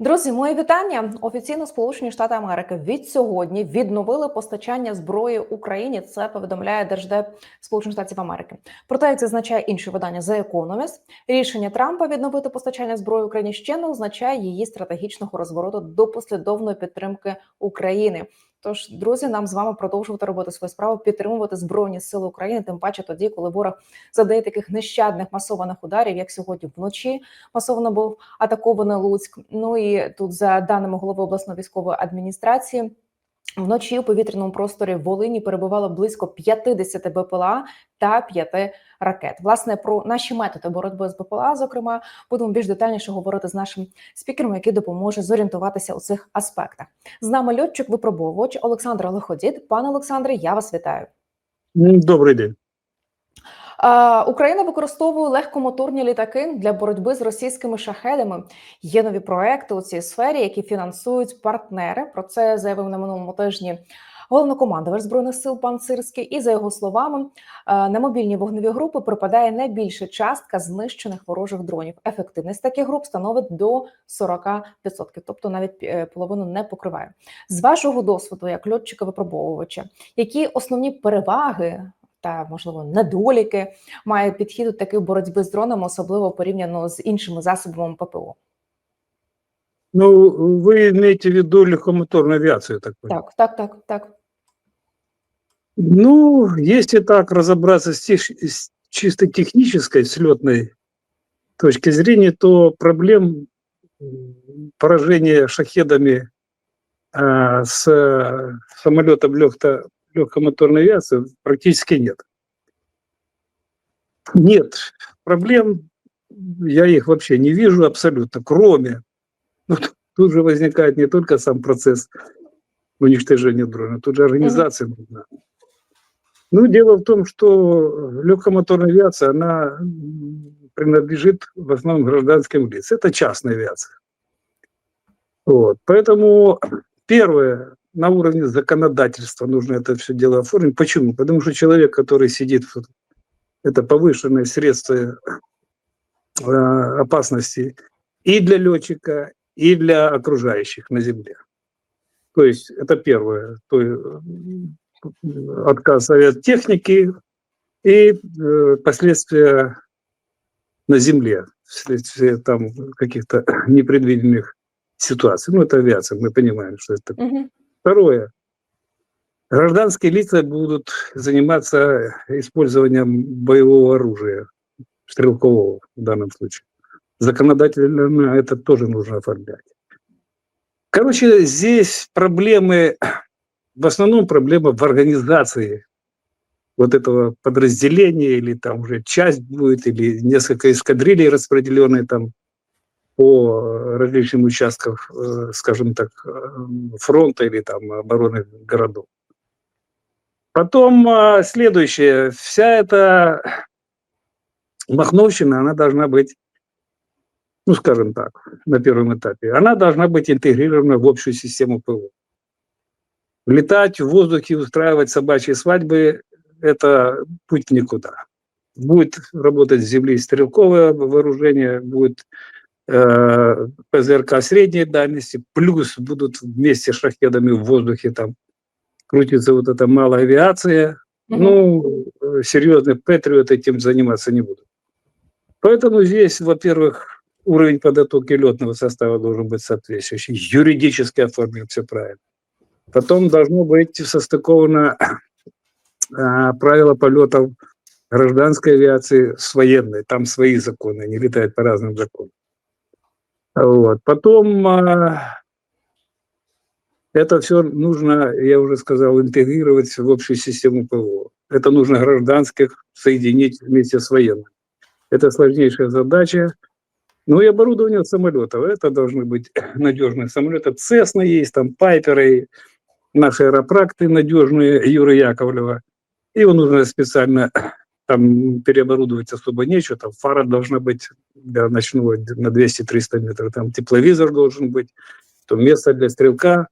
Друзі, моє вітання. Офіційно Сполучені Штати Америки від сьогодні відновили постачання зброї Україні. Це повідомляє Держдеп Сполучених Штатів Америки. Проте, як зазначає інше видання The Economist, рішення Трампа відновити постачання зброї Україні ще не означає її стратегічного розвороту до послідовної підтримки України. Тож, друзі, нам з вами продовжувати робити свою справу, підтримувати збройні сили України. Тим паче тоді, коли ворог задає таких нещадних масованих ударів, як сьогодні вночі масово був атакований Луцьк. Ну і тут, за даними голови обласної військової адміністрації. Вночі у повітряному просторі в Волині перебувало близько 50 БПЛА та 5 ракет. Власне про наші методи боротьби з БПЛА, зокрема, будемо більш детальніше говорити з нашим спікером, який допоможе зорієнтуватися у цих аспектах. З нами льотчик випробовувач Олександр Лиходід. Пане Олександре, я вас вітаю. Добрий день. Е, Україна використовує легкомоторні літаки для боротьби з російськими шахедами. Є нові проекти у цій сфері, які фінансують партнери. Про це заявив на минулому тижні головнокомандувач збройних сил пан Сирський. І за його словами, е, на мобільні вогневі групи припадає найбільша частка знищених ворожих дронів. Ефективність таких груп становить до 40%, тобто навіть е, половину не покриває. З вашого досвіду, як льотчика випробовувача, які основні переваги та можливо недоліки має підхід до таких боротьби з дронами, особливо порівняно з іншими засобами ППО. Ну, вы имеете в виду легкомоторную авиацию, так понимаю? Так, так, так, так. Ну, если так разобраться с, тех- с чисто технической слетной точки зрения, то проблем м, поражения шахедами а, с э, самолетом легко, легкомоторной авиации практически нет. Нет проблем, я их вообще не вижу абсолютно, кроме, ну, тут же возникает не только сам процесс уничтожения дрона, тут же организация нужна. Ну, дело в том, что легкомоторная авиация, она принадлежит в основном гражданским лицам. Это частная авиация. Вот. Поэтому первое, на уровне законодательства нужно это все дело оформить. Почему? Потому что человек, который сидит, это повышенное средство э, опасности и для летчика, и для окружающих на земле. То есть это первое, то, э, отказ от техники и э, последствия на земле вследствие там каких-то непредвиденных ситуаций. Ну, это авиация, мы понимаем, что это такое. Угу. Второе. Гражданские лица будут заниматься использованием боевого оружия, стрелкового в данном случае. Законодательно это тоже нужно оформлять. Короче, здесь проблемы, в основном проблема в организации вот этого подразделения, или там уже часть будет, или несколько эскадрилей распределенные там по различным участкам, э, скажем так, э, фронта или там обороны городов. Потом а, следующее. Вся эта махновщина, она должна быть, ну, скажем так, на первом этапе, она должна быть интегрирована в общую систему ПВО. Летать в воздухе, устраивать собачьи свадьбы – это путь никуда. Будет работать с земли стрелковое вооружение, будет ПЗРК средней дальности, плюс будут вместе с шахедами в воздухе там крутится вот эта малая авиация. Ну, э, серьезный Патриот этим заниматься не будут. Поэтому здесь, во-первых, уровень подготовки летного состава должен быть соответствующий, юридически оформлен все правильно. Потом должно быть состыковано а, правила полетов гражданской авиации с военной. Там свои законы, они летают по разным законам. Вот. Потом а, это все нужно, я уже сказал, интегрировать в общую систему ПВО. Это нужно гражданских соединить вместе с военным. Это сложнейшая задача. Ну и оборудование самолетов. Это должны быть надежные самолеты. Цесна есть, там Пайперы, наши аэропракты надежные, Юры Яковлева. Его нужно специально там переоборудовать особо нечего. Там фара должна быть для ночного на 200-300 метров. Там тепловизор должен быть. То место для стрелка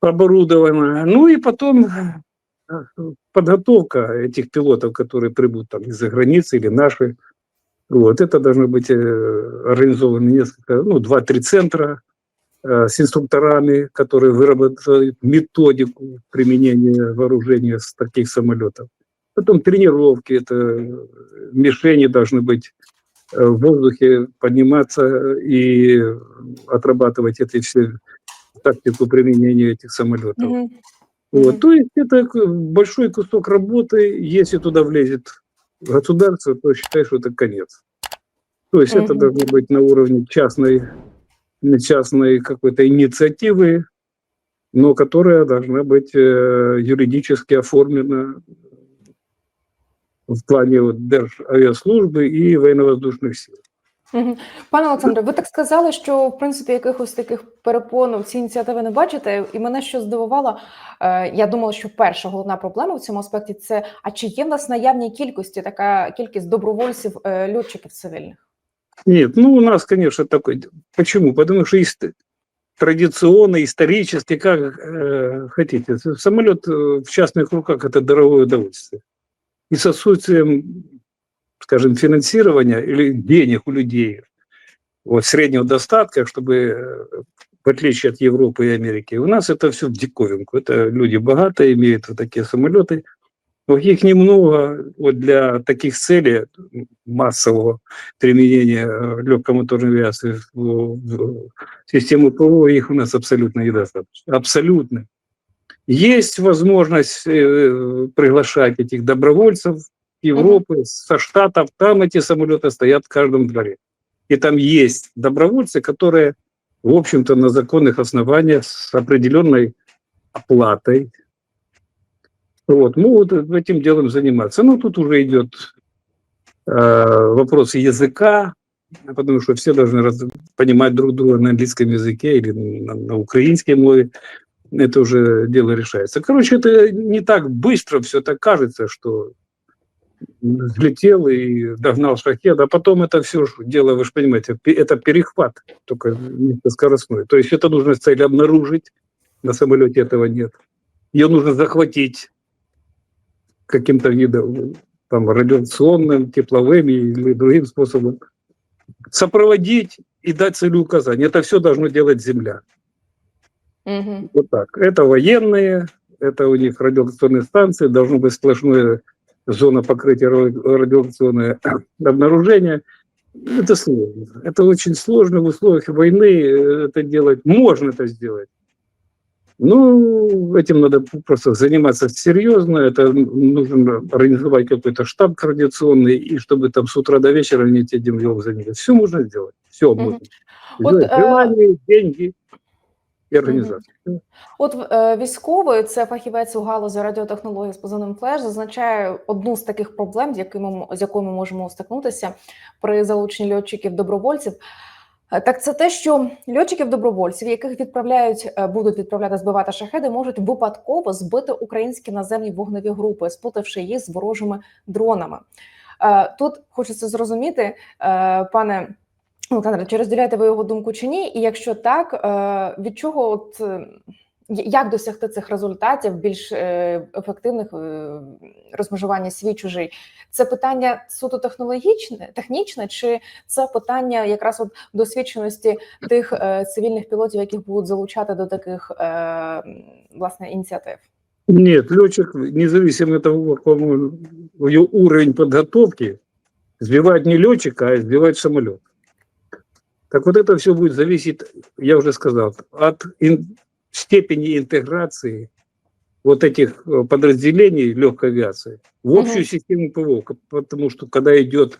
оборудовано. Ну и потом э, подготовка этих пилотов, которые прибудут там из-за границы или наши, Вот, это должно быть э, организовано несколько, ну, два-три центра э, с инструкторами, которые выработают методику применения вооружения с таких самолетов. Потом тренировки, это э, мишени должны быть э, в воздухе, подниматься и отрабатывать эти все тактику применения этих самолетов. Мгм. Вот. Мгм. То есть это большой кусок работы. Если туда влезет государство, то считай, что это конец. То есть это Мгм. должно быть на уровне частной, частной какой-то инициативы, но которая должна быть э, юридически оформлена в плане вот, Державиаслужби і военно-воздушних сил. Мгм. Пане Олександре, ви так сказали, що в принципі якихось таких перепон в ці ініціативи не бачите. І мене що здивувало, е, я думала, що перша головна проблема в цьому аспекті це а чи є в нас наявній кількості така кількість добровольців е, льотчиків цивільних? Нет, ну у нас, конечно, такой. Почему? Потому что есть традиционно, исторически, как э, хотите. Самолет э, в частных руках это дорогое удовольствие. И с отсутствием, скажем, финансирования или денег у людей, вот среднего достатка, чтобы, э, в отличие от Европы и Америки, у нас это все в диковинку. Это люди богатые, имеют вот такие самолеты. Вот их немного вот для таких целей массового применения э, легкомоторной авиации в, в систему ПВО, их у нас абсолютно недостаточно. Абсолютно. Есть возможность э, приглашать этих добровольцев Европы, со Штатов, там эти самолеты стоят в каждом дворе. И там есть добровольцы, которые, в общем-то, на законных основаниях с определенной оплатой вот, могут этим делом заниматься. Ну, тут уже идет э, вопрос языка, потому что все должны раз- понимать друг друга на английском языке или на, на украинском мове. Это уже дело решается. Короче, это не так быстро все так кажется, что взлетел и догнал шахет, а потом это все дело, вы же понимаете, это перехват, только низкоскоростной. То есть это нужно цель обнаружить, на самолете этого нет. Ее нужно захватить каким-то видом, там, радиационным, тепловым или другим способом, сопроводить и дать целеуказание. Это все должно делать Земля. Угу. Вот так. Это военные, это у них радиационные станции, должно быть сплошная зона покрытия ра- радиационное обнаружение. Это сложно. Это очень сложно в условиях войны э, это делать. Можно это сделать. Ну, этим надо просто заниматься серьезно. Это нужно организовать какой-то штаб координационный, и чтобы там с утра до вечера они этим делом занимались. Все можно сделать. Все Мгм. можно. Вот, э, Желание, деньги и организация. От е, військовий, це фахівець у галузі радіотехнології з позивним флеш, зазначає одну з таких проблем, з якими з якою ми можемо стикнутися при залученні льотчиків добровольців. Е, Так, це те, що льотчиків добровольців, яких відправляють, е, будуть відправляти збивати шахеди, можуть випадково збити українські наземні вогневі групи, сплутавши їх з ворожими дронами. Тут хочеться зрозуміти, пане Олександре, чи розділяєте ви його думку чи ні? І якщо так, е, від чого от е, як досягти цих результатів більш е, ефективних розмежування свій чужий? Це питання суто технологічне, технічне, чи це питання якраз от досвідченості тих цивільних пілотів, яких будуть залучати до таких власне ініціатив? Нет, летчик, независимо от того, какой уровень подготовки, сбивает не летчика, а сбивает самолет. Так вот это все будет зависеть, я уже сказал, от ин- степени интеграции вот этих э, подразделений легкой авиации в общую Мгм. систему ПВО. Потому что когда идет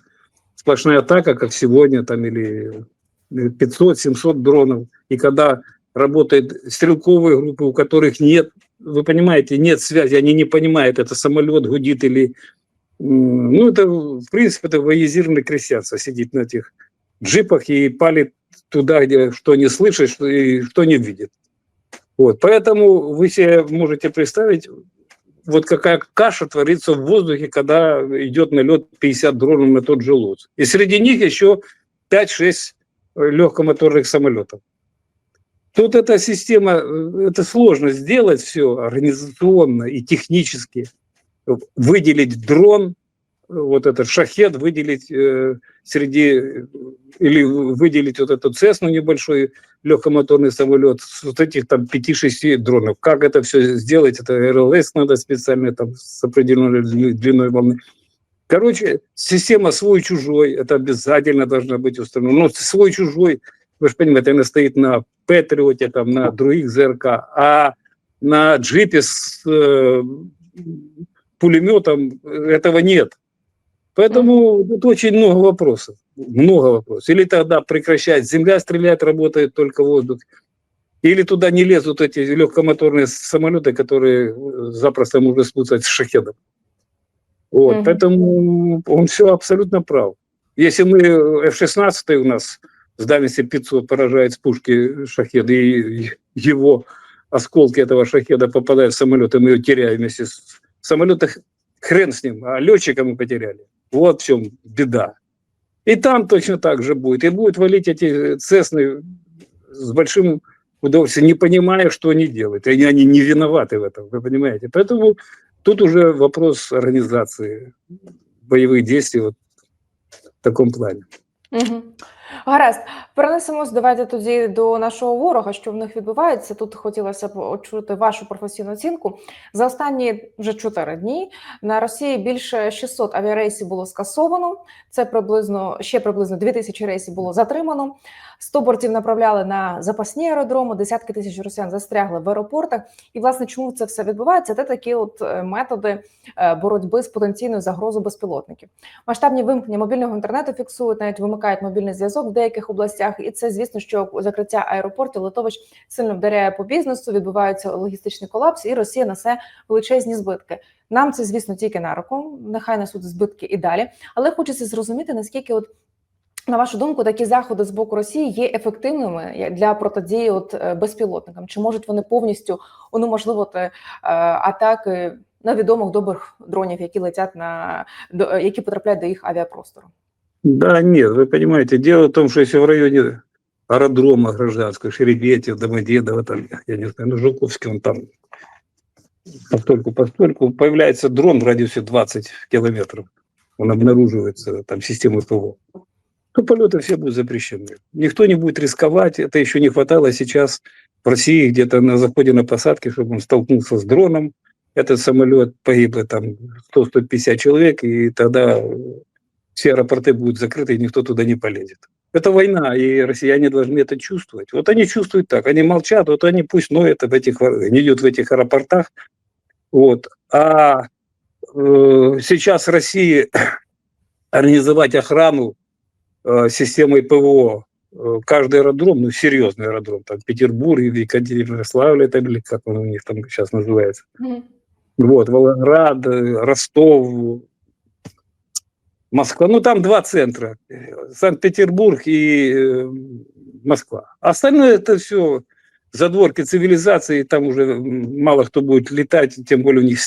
сплошная атака, как сегодня, там или 500-700 дронов, и когда работают стрелковые группы, у которых нет, вы понимаете, нет связи, они не понимают, это самолет гудит или... Ну, это, в принципе, это воезированное крестьянство сидит на этих джипах и палит туда, где что не слышит, что, и что не видит. Вот, поэтому вы себе можете представить, вот какая каша творится в воздухе, когда идет налет 50 дронов на тот же Луц. И среди них еще 5-6 легкомоторных самолетов. Тут эта система, э, это сложно сделать все организационно и технически. Выделить дрон, вот этот шахет выделить э, среди или выделить вот эту Цесну небольшой легкомоторный самолет с вот этих там 5-6 дронов. Как это все сделать? Это РЛС надо специально там с определенной длиной- волны. Короче, система свой-чужой, это обязательно должна быть установлена. Но свой-чужой, вы же понимаете, она стоит на Патриоте, там, на других ЗРК, а на джипе с э, пулеметом этого нет. Поэтому тут очень много вопросов. Много вопросов. Или тогда прекращать, земля стреляет, работает только воздух. Или туда не лезут эти легкомоторные самолеты, которые э, запросто можно спутать с шахедом. Вот, Мгм. поэтому он все абсолютно прав. Если мы э, F-16 у нас с дальности 500 поражает с пушки шахеда, и его осколки этого шахеда попадают в самолет, и мы ее теряем вместе с самолетом, хрен с ним, а летчика мы потеряли. Вот в чем беда. И там точно так же будет. И будет валить эти цесны с большим удовольствием, не понимая, что они делают. И они не виноваты в этом, вы понимаете. Поэтому тут уже вопрос организации боевых действий вот в таком плане. Угу. Гаразд, перенесемось. Давайте тоді до нашого ворога, що в них відбувається. Тут хотілося б почути вашу професійну оцінку. За останні вже чотири дні на Росії більше 600 авіарейсів було скасовано. Це приблизно ще приблизно 2000 рейсів було затримано. 100 бортів направляли на запасні аеродроми, десятки тисяч росіян застрягли в аеропортах. І власне, чому це все відбувається? Це такі от е, методи е, боротьби з потенційною загрозою безпілотників. Масштабні вимкнення мобільного інтернету фіксують, навіть вимикають мобільний зв'язок в деяких областях. І це звісно, що закриття аеропортів литовищ сильно вдаряє по бізнесу. Відбувається логістичний колапс, і Росія несе величезні збитки. Нам це, звісно, тільки на руку. Нехай несуть збитки і далі. Але хочеться зрозуміти, наскільки от. На вашу думку, такі заходи з боку Росії є ефективними для протидії от е, безпілотникам? Чи можуть вони повністю унеможливити е, атаки невідомих добрих дронів, які летять на е, які потрапляють до їх авіапростору? Да, нет, вы понимаете, дело в том, что если в районе аэродрома гражданского, Шереметьев, Домодедово, там, я не знаю, ну, Жуковский, он там постольку постольку появляется дрон в радиусе 20 километров, он обнаруживается, там, системой ПВО, то полеты все будут запрещены. Никто не будет рисковать, это еще не хватало сейчас в России где-то на заходе на посадке, чтобы он столкнулся с дроном, этот самолет погибло там 100-150 человек, и тогда все аэропорты будут закрыты, и никто туда не полезет. Это война, и россияне должны это чувствовать. Вот они чувствуют так, они молчат, вот они пусть ноют в этих, они идут в этих аэропортах. Вот. А э, сейчас России организовать охрану э, системой ПВО э, каждый аэродром, ну серьезный аэродром, там Петербург, Екатеринославль, это или как он у них там сейчас называется. Вот, Волгоград, э, Ростов, Москва. Ну, там два центра. Санкт-Петербург и э, Москва. Остальное это все задворки цивилизации, там уже мало кто будет летать, тем более у них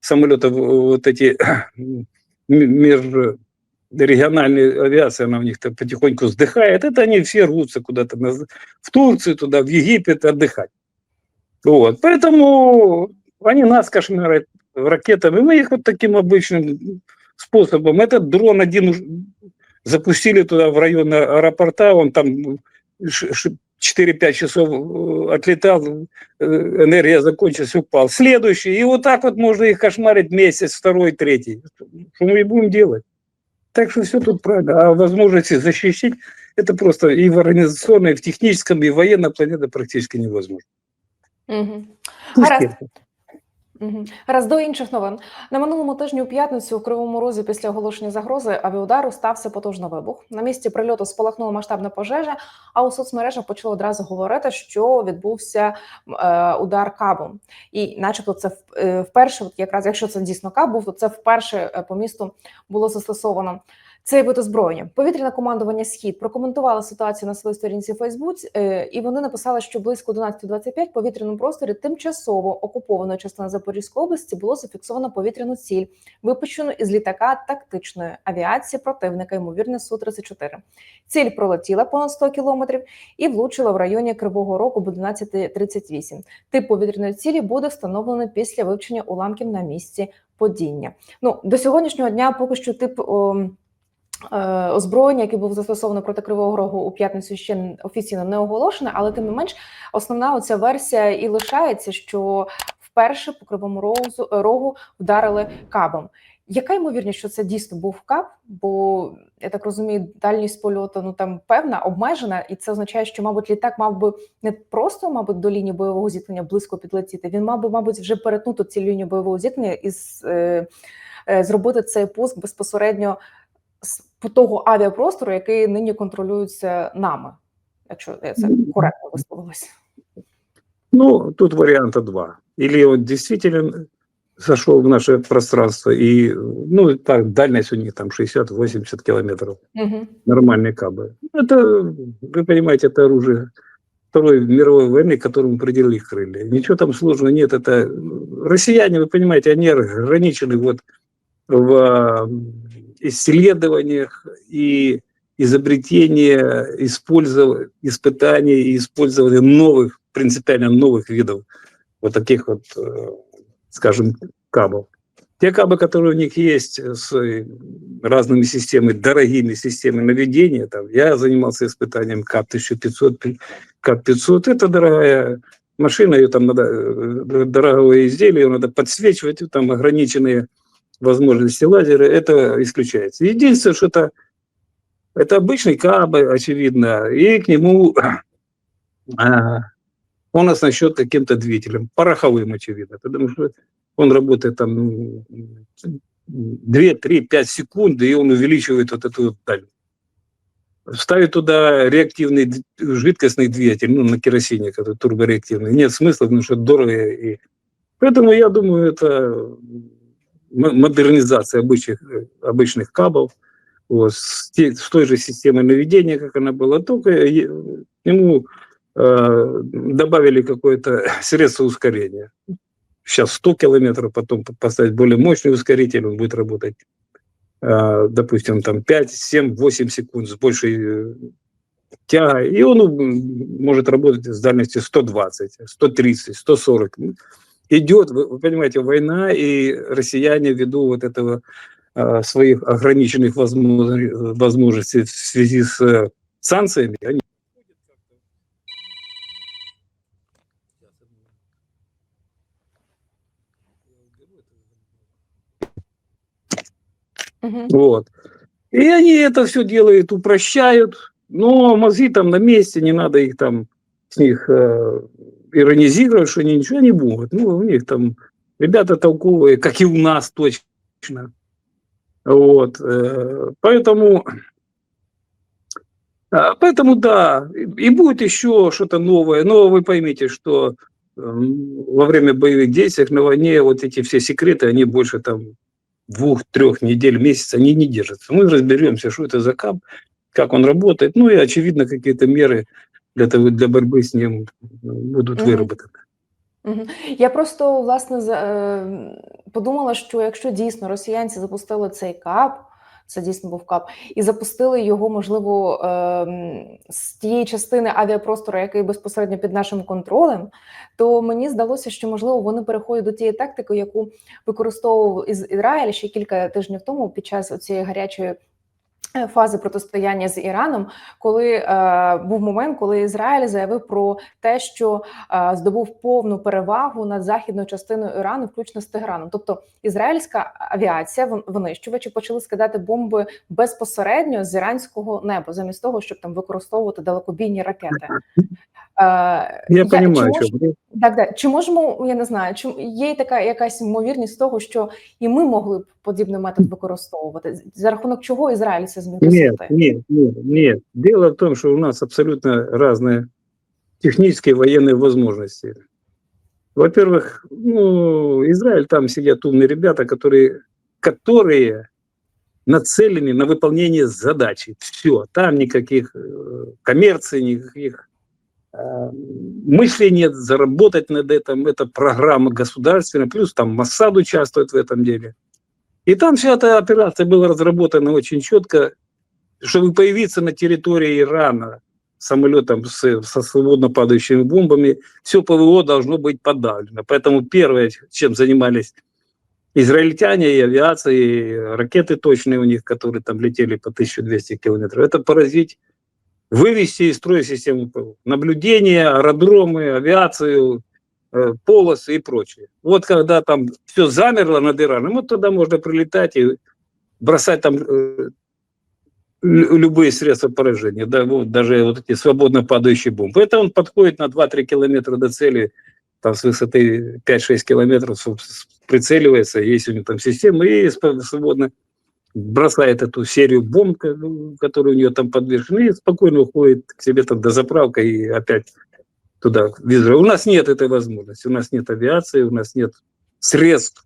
самолетов вот эти м, межрегиональные авиации, она у них там потихоньку вздыхает. Это они все рвутся куда-то в Турцию, туда, в Египет отдыхать. Вот. Поэтому они нас кошмарят ракетами. Мы их вот таким обычным способом. Этот дрон один запустили туда в район аэропорта, он там ш- ш- 4-5 часов э, отлетал, э, энергия закончилась, упал. Следующий. И вот так вот можно их кошмарить месяц, второй, третий. Что мы и будем делать? Так что все тут правильно. А возможности защитить, это просто и в организационном, и в техническом, и в военном плане это практически невозможно. Угу. Пусть. Раз до інших новин на минулому тижні у п'ятницю у Кривому Розі після оголошення загрози авіаудару стався потужний вибух. На місці прильоту спалахнула масштабна пожежа. А у соцмережах почали одразу говорити, що відбувся е, удар кабом, і, начебто, це е, вперше, якраз якщо це дійсно каб був, то це вперше е, по місту було застосовано. Цей вид озброєння. Повітряне командування Схід прокоментувало ситуацію на своїй сторінці Фейсбуці, е, і вони написали, що близько 11.25 в повітряному просторі тимчасово окупованої частини Запорізької області було зафіксовано повітряну ціль, випущену із літака тактичної авіації противника, ймовірно, су 34 Ціль пролетіла понад 100 кілометрів і влучила в районі Кривого Рогу об 11.38. Тип повітряної цілі буде встановлено після вивчення уламків на місці падіння. Ну до сьогоднішнього дня поки що тип. О, е, Озброєння, яке було застосовано проти Кривого Рогу у п'ятницю, ще офіційно не оголошене, але тим не менш, основна оця версія і лишається, що вперше по кривому розу рогу вдарили кабом. Яка ймовірність, що це дійсно був кап? Бо я так розумію, дальність польоту ну там певна, обмежена, і це означає, що, мабуть, літак мав би не просто, мабуть, до лінії бойового зіткнення близько підлетіти. Він мав би, мабуть, вже перетнути цю лінію бойового зіткнення і е, е, зробити цей пуск безпосередньо того авіапростору, який нині контролюється нами, якщо я це коректно висловилася. Ну, тут варианта два. Или он действительно зашел в наше пространство, и, ну, так, дальность у них там 60-80 километров. Угу. Нормальные кабы. Это, вы понимаете, это оружие Второй мировой войны, которому приделали крылья. Ничего там сложного нет. Это россияне, вы понимаете, они ограничены вот в а, исследованиях и изобретения, использования, испытаний и использования новых, принципиально новых видов вот таких вот, э, скажем, кабов. Те кабы, которые у них есть с разными системами, дорогими системами наведения, там, я занимался испытанием КАП-1500, КАП-500, это дорогая машина, ее там надо, э, дорогое изделие, ее надо подсвечивать, там ограниченные возможности лазера, это исключается. Единственное, что это, это обычный КАБ, очевидно, и к нему а, он оснащен каким-то двигателем, пороховым, очевидно, потому что он работает там 2, 3, 5 секунд, и он увеличивает вот эту вот даль. Ставить туда реактивный жидкостный двигатель, ну, на керосине, который турбореактивный, нет смысла, потому что дорого. И... Поэтому я думаю, это модернизация обычных, обычных кабов, вот, с, те, с той же системой наведения, как она была, только ему э, добавили какое-то средство ускорения. Сейчас 100 километров, потом поставить более мощный ускоритель, он будет работать, э, допустим, там 5, 7, 8 секунд с большей тягой, и он может работать с дальностью 120, 130, 140 идет, вы понимаете, война, и россияне ввиду вот этого э, своих ограниченных возможностей в связи с э, санкциями, они Угу. Вот. И они это все делают, упрощают, но мозги там на месте, не надо их там с них э, иронизировать, что они ничего не могут. Ну, у них там ребята толковые, как и у нас точно. Вот. Э, поэтому, э, поэтому да, и будет еще что-то новое. Но вы поймите, что э, во время боевых действий на войне вот эти все секреты, они больше там двух-трех недель, месяц, они не держатся. Мы разберемся, что это за кап, как он работает. Ну и, очевидно, какие-то меры для того для боротьби з ним будуть Мгм. вироблені. Мгм. Я просто власне е, подумала, що якщо дійсно росіянці запустили цей кап, це дійсно був кап, і запустили його, можливо, ем, з тієї частини авіапростору, який безпосередньо під нашим контролем, то мені здалося, що можливо вони переходять до тієї тактики, яку використовував Із- Ізраїль ще кілька тижнів тому під час цієї гарячої. Е, Фази протистояння з Іраном, коли е, був момент, коли Ізраїль заявив про те, що е, здобув повну перевагу над західною частиною Ірану, включно з Теграном. Тобто ізраїльська авіація, винищувачі почали скидати бомби безпосередньо з іранського неба, замість того, щоб там використовувати далекобійні ракети. Е, Я розумію, що так, так. Чи можемо, я не знаю, чи є така якась ймовірність того, що і ми могли б подібний метод використовувати? За рахунок чого Ізраїль це зміг Нет, досягти? нет, нет, нет. Дело в том, что у нас абсолютно разные технические и военные возможности. Во-первых, ну, Израиль, там сидят умные ребята, которые, которые нацелены на выполнение задачи. Все, там никаких э, коммерций, никаких э, мыслей нет, заработать над этим. Это программа государственная, плюс там Моссад участвует в этом деле. И там вся эта операция была разработана очень четко, чтобы появиться на территории Ирана самолетом с, со свободно падающими бомбами, все ПВО должно быть подавлено. Поэтому первое, чем занимались израильтяне и авиация, и ракеты точные у них, которые там летели по 1200 километров, это поразить, вывести из строя систему ПВО. Наблюдение, аэродромы, авиацию, полосы и прочее. Вот когда там все замерло над Ираном, вот тогда можно прилетать и бросать там э, лю- любые средства поражения, да, вот, даже вот эти свободно падающие бомбы. Это он подходит на 2-3 километра до цели, там с высоты 5-6 километров прицеливается, есть у него там система, и свободно бросает эту серию бомб, ка- которые у нее там подвешены, и спокойно уходит к себе там до заправка и опять туда, в Израиль. У нас нет этой возможности, у нас нет авиации, у нас нет средств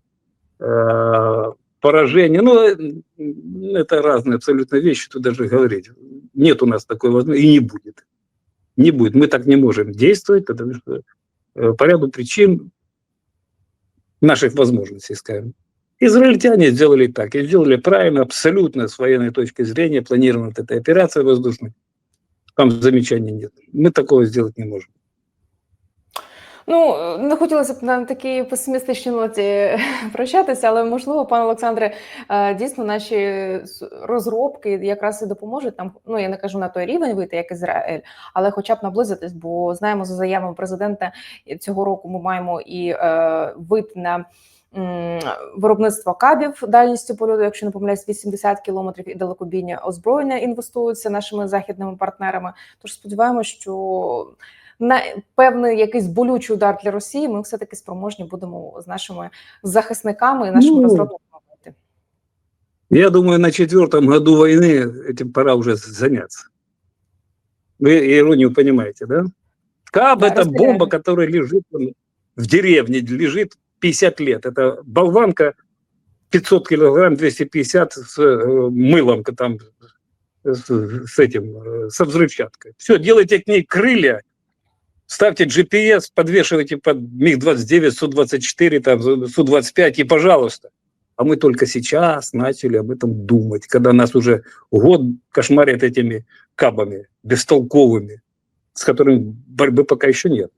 э, поражения. Ну, э, это разные абсолютно вещи, тут даже говорить. Нет у нас такой возможности и не будет. Не будет. Мы так не можем действовать, потому что э, по ряду причин наших возможностей, скажем. Израильтяне сделали так, и сделали правильно, абсолютно с военной точки зрения, планирована эта операция воздушная. Там замечаний нет. Мы такого сделать не можем. Ну, не хотілося б на такій песимістичній ноті прощатися, але можливо, пане Олександре, е, дійсно наші розробки якраз і допоможуть нам. Ну я не кажу на той рівень вийти, як Ізраїль, але хоча б наблизитись, бо знаємо за заявами президента цього року. Ми маємо і е, вид на. Виробництво кабів дальністю польоту, якщо не помиляюсь, 80 кілометрів і далекобійні озброєння інвестуються нашими західними партнерами. Тож сподіваємося, що на певний якийсь болючий удар для Росії, ми все таки спроможні будемо з нашими захисниками і нашими Ну, розробниками. бути. Я думаю, на четвертом году войны этим пора уже заняться. Вы иронию понимаете, да? Каб Да, это разделяю. бомба, которая лежит там в деревне, лежит 50 лет. Это болванка 500 килограмм, 250 с э, мылом, к- там, с, с этим, э, со взрывчаткой. Все, делайте к ней крылья, ставьте GPS, подвешивайте под МиГ-29, Су-24, там, Су-25 и пожалуйста. А мы только сейчас начали об этом думать, когда нас уже год кошмарят этими кабами бестолковыми, с которыми борьбы пока еще нет.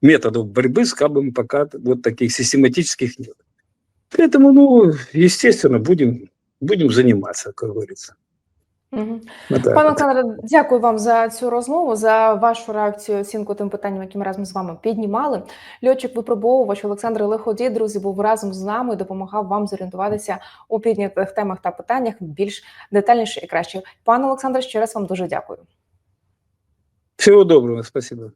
Методов борьбы с кабами пока вот таких систематических нет. Поэтому, ну, естественно, будем, будем заниматься, как говорится. Так Пане. Олександре, дякую вам за цю розмову, за вашу реакцію, оцінку тим питанням, які ми разом з вами піднімали. Льотчик випробовувач Олександр Лиходій, друзі, був разом з нами, допомагав вам зорієнтуватися у піднятих темах та питаннях більш детальніше і краще. Пане Олександре, ще раз вам дуже дякую. Всього доброго, спасибо.